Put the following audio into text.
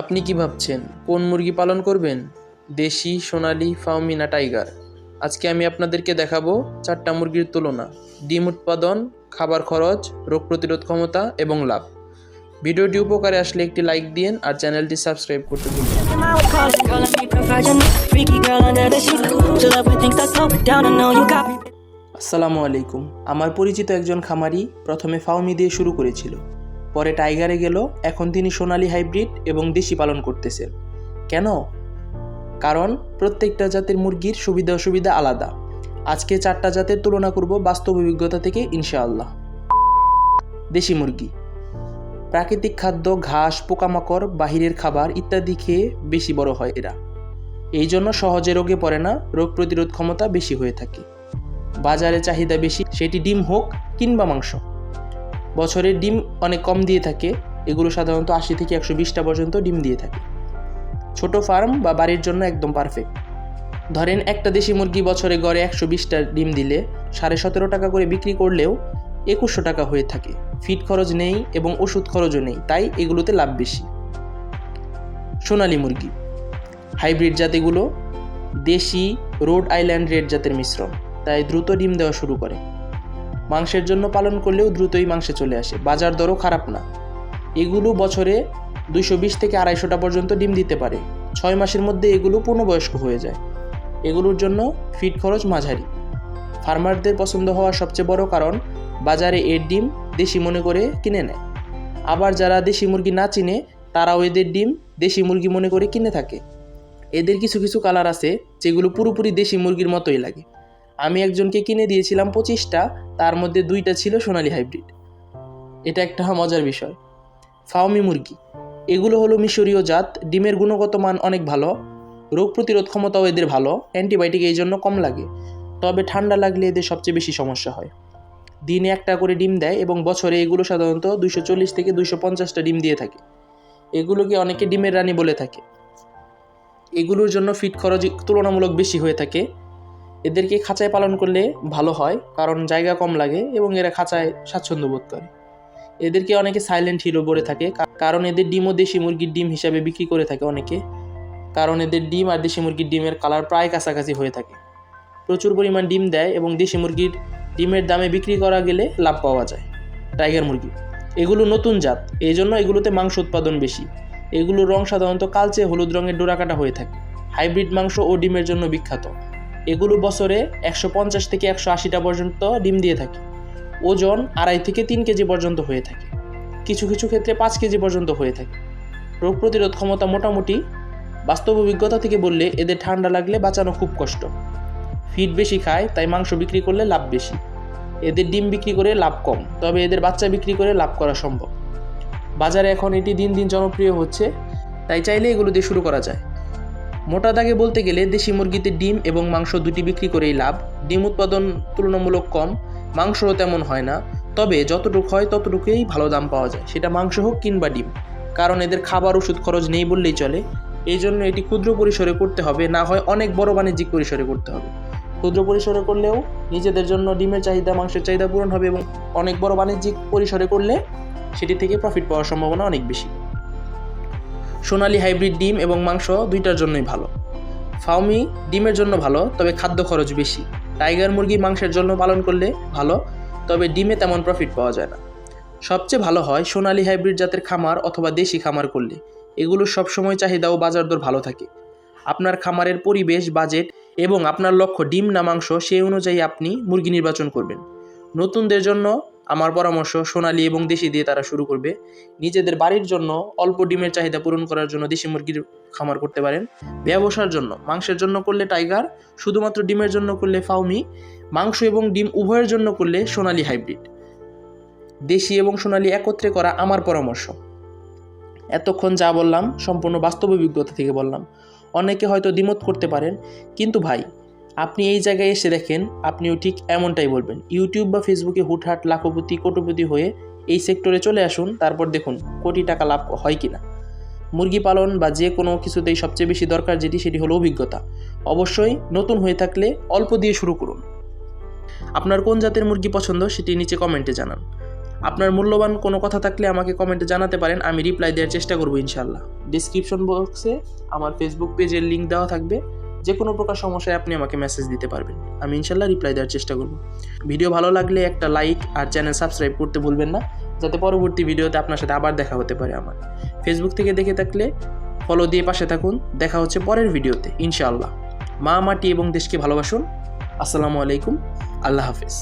আপনি কি ভাবছেন, কোন মুরগি পালন করবেন? দেশি, সোনালি, ফাউমি না টাইগার? আজকে আমি আপনাদেরকে দেখাবো চারটা মুরগির তুলনা, ডিম উৎপাদন, খাবার খরচ, রোগ প্রতিরোধ ক্ষমতা এবং লাভ। ভিডিওটি উপকারে আসলে একটি লাইক দিন আর চ্যানেলটি সাবস্ক্রাইব করতে ভুলবেন. আসসালামু আলাইকুম। আমার পরিচিত একজন খামারি প্রথমে ফাউমি দিয়ে শুরু করেছিল। পরে টাইগারে গেল, এখন তিনি সোনালী হাইব্রিড এবং দেশি পালন করতেছেন কেন? কারণ প্রত্যেকটা জাতের মুরগির সুবিধা অসুবিধা আলাদা। আজকে চারটা জাতের তুলনা করব বাস্তব অভিজ্ঞতা থেকে, ইনশাআল্লাহ। দেশি মুরগি। প্রাকৃতিক খাদ্য, ঘাস, পোকামাকড়, বাহিরের খাবার ইত্যাদি খেয়ে বেশি বড় হয় এরা। এই জন্য সহজে রোগে পড়ে না, রোগ প্রতিরোধ ক্ষমতা বেশি হয়ে থাকে। বাজারে চাহিদা বেশি, সেটি ডিম হোক কিংবা মাংস। বছরে ডিম অনেক কম দিয়ে থাকে। এগুলো সাধারণত আশি থেকে একশো বিশটা পর্যন্ত ডিম দিয়ে থাকে। ছোট ফার্ম বা বাড়ির জন্য একদম পারফেক্ট। ধরেন একটা দেশি মুরগি বছরে গড়ে একশো বিশটা ডিম দিলে সাড়ে সতেরো টাকা করে বিক্রি করলেও একুশশো টাকা হয়ে থাকে। ফিড খরচ নেই এবং ওষুধ খরচও নেই, তাই এগুলোতে লাভ বেশি। সোনালী মুরগি। হাইব্রিড জাতিগুলো দেশি রোড আইল্যান্ড রেড জাতের মিশ্রণ, তাই দ্রুত ডিম দেওয়া শুরু করে। মাংসের জন্য পালন করলেও দ্রুতই মাংসে চলে আসে। বাজার দরও খারাপ না। এগুলো বছরে দুইশো বিশ থেকে আড়াইশোটা পর্যন্ত ডিম দিতে পারে। ছয় মাসের মধ্যে এগুলো পূর্ণবয়স্ক হয়ে যায়। এগুলোর জন্য ফিড খরচ মাঝারি। ফার্মারদের পছন্দ হওয়ার সবচেয়ে বড় কারণ, বাজারে এর ডিম দেশি মনে করে কিনে নেয়। আবার যারা দেশি মুরগি না চিনে, তারাও এদের ডিম দেশি মুরগি মনে করে কিনে থাকে। এদের কিছু কিছু কালার আছে, যেগুলো পুরোপুরি দেশি মুরগির মতোই লাগে। আমি একজনকে কিনে দিয়েছিলাম পঁচিশটা, তার মধ্যে দুইটা ছিল সোনালী হাইব্রিড। এটা একটা মজার বিষয়। ফাওমি মুরগি। এগুলো হলো মিশরীয় জাত, ডিমের গুণগত মান অনেক ভালো, রোগ প্রতিরোধ ক্ষমতাও এদের ভালো, অ্যান্টিবায়োটিক এই জন্য কম লাগে, তবে ঠান্ডা লাগলে এদের সবচেয়ে বেশি সমস্যা হয়। দিনে একটা করে ডিম দেয় এবং বছরে এগুলো সাধারণত দুইশো চল্লিশ থেকে দুইশো পঞ্চাশটা ডিম দিয়ে থাকে। এগুলোকে অনেকে ডিমের রানী বলে থাকে। এগুলোর জন্য ফিট খরচ তুলনামূলক বেশি হয়ে থাকে। এদেরকে খাঁচায় পালন করলে ভালো হয়, কারণ জায়গা কম লাগে এবং এরা খাঁচায় স্বাচ্ছন্দ্য বোধ করে। এদেরকে অনেকে সাইলেন্ট হিরো বলে থাকে কারণ এদের ডিমও দেশি মুরগির ডিম হিসাবে বিক্রি করে থাকে অনেকে। কারণ এদের ডিম আর দেশি মুরগির ডিমের কালার প্রায় কাছাকাছি হয়ে থাকে। প্রচুর পরিমাণ ডিম দেয় এবং দেশি মুরগির ডিমের দামে বিক্রি করা গেলে লাভ পাওয়া যায় টাইগার মুরগি। এগুলো নতুন জাত এই জন্য এগুলোতে মাংস উৎপাদন বেশি। এগুলোর রং সাধারণত কালচে হলুদ রঙের ডোরাকাটা হয়ে থাকে। হাইব্রিড মাংস ও ডিমের জন্য বিখ্যাত। এগুলো বছরে একশো পঞ্চাশ থেকে একশো আশিটা পর্যন্ত ডিম দিয়ে থাকে। ওজন আড়াই থেকে তিন কেজি পর্যন্ত হয়ে থাকে। কিছু কিছু ক্ষেত্রে পাঁচ কেজি পর্যন্ত হয়ে থাকে। রোগ প্রতিরোধ ক্ষমতা মোটামুটি বাস্তব অভিজ্ঞতা থেকে বললে এদের ঠান্ডা লাগলে বাঁচানো খুব কষ্ট। ফিড বেশি খায়, তাই মাংস বিক্রি করলে লাভ বেশি। এদের ডিম বিক্রি করে লাভ কম, তবে এদের বাচ্চা বিক্রি করে লাভ করা সম্ভব। বাজারে এখন এটি দিন দিন জনপ্রিয় হচ্ছে, তাই চাইলে এগুলো দিয়ে শুরু করা যায়। মোটা দাগে বলতে গেলে দেশি মুরগিতে ডিম এবং মাংস দুটি বিক্রি করেই লাভ। ডিম উৎপাদন তুলনামূলক কম, মাংসও তেমন হয় না। তবে যতটুকু হয় ততটুকুই ভালো দাম পাওয়া যায়। সেটা মাংস হোক কিংবা ডিম। কারণ এদের খাবার ওষুধ খরচ নেই বললেই চলে। এই জন্য এটি ক্ষুদ্র পরিসরে করতে হবে, না হয় অনেক বড় বাণিজ্যিক পরিসরে করতে হবে। ক্ষুদ্র পরিসরে করলেও নিজেদের জন্য ডিমের চাহিদা, মাংসের চাহিদা পূরণ হবে এবং অনেক বড় বাণিজ্যিক পরিসরে করলে সেটি থেকে প্রফিট পাওয়ার সম্ভাবনা অনেক বেশি। সোনালী হাইব্রিড ডিম এবং মাংস দুইটার জন্যই ভালো। ফাউমি ডিমের জন্য ভালো, তবে খাদ্য খরচ বেশি। টাইগার মুরগি মাংসের জন্য পালন করলে ভালো, তবে ডিমে তেমন প্রফিট পাওয়া যায় না। সবচেয়ে ভালো হয় সোনালী হাইব্রিড জাতের খামার অথবা দেশি খামার করলে। এগুলোর সবসময় চাহিদা ও বাজার দর ভালো থাকে। আপনার খামারের পরিবেশ, বাজেট এবং আপনার লক্ষ্য ডিম না মাংস সেই অনুযায়ী আপনি মুরগি নির্বাচন করবেন। নতুনদের জন্য আমার পরামর্শ সোনালি এবং দেশি দিয়ে তারা শুরু করবে। নিজেদের বাড়ির জন্য অল্প ডিমের চাহিদা পূরণ করার জন্য দেশি মুরগির খামার করতে পারেন। ব্যবসার জন্য, মাংসের জন্য করলে টাইগার, শুধুমাত্র ডিমের জন্য করলে ফাউমি মাংস এবং ডিম উভয়ের জন্য করলে সোনালি হাইব্রিড। দেশি এবং সোনালি একত্রে করা আমার পরামর্শ। এতক্ষণ যা বললাম সম্পূর্ণ বাস্তব অভিজ্ঞতা থেকে বললাম। অনেকে হয়তো দ্বিমত করতে পারেন, কিন্তু ভাই আপনি এই জায়গায় এসে দেখেন, আপনিও ঠিক এমনটাই বলবেন। ইউটিউব বা ফেসবুকে হুটহাট লাখপতি, কোটিপতি হয়ে এই সেক্টরে চলে আসুন, তারপর দেখুন কোটি টাকা লাভ হয় কিনা। মুরগি পালন বা যে কোনো কিছুতেই সবচেয়ে বেশি দরকার যেটি, সেটি হলো অভিজ্ঞতা। অবশ্যই নতুন হয়ে থাকলে অল্প দিয়ে শুরু করুন। আপনার কোন জাতের মুরগি পছন্দ, সেটি নিচে কমেন্টে জানান। আপনার মূল্যবান কোনো কথা থাকলে আমাকে কমেন্টে জানাতে পারেন, আমি রিপ্লাই দেওয়ার চেষ্টা করব ইনশাল্লাহ ডিসক্রিপশন বক্সে আমার ফেসবুক পেজের লিঙ্ক দেওয়া থাকবে। যে কোনো প্রকার সমস্যায় আপনি আমাকে মেসেজ দিতে পারবেন। আমি ইনশাল্লাহ রিপ্লাই দেওয়ার চেষ্টা করব। ভিডিও ভালো লাগলে একটা লাইক আর চ্যানেল সাবস্ক্রাইব করতে ভুলবেন না, যাতে পরবর্তী ভিডিওতে আপনার সাথে আবার দেখা হতে পারে আমার। ফেসবুক থেকে দেখে থাকলে ফলো দিয়ে পাশে থাকুন। দেখা হচ্ছে পরের ভিডিওতে ইনশাআল্লাহ মা, মাটি এবং দেশকে ভালোবাসুন। আসসালামু আলাইকুম। আল্লাহ হাফেজ।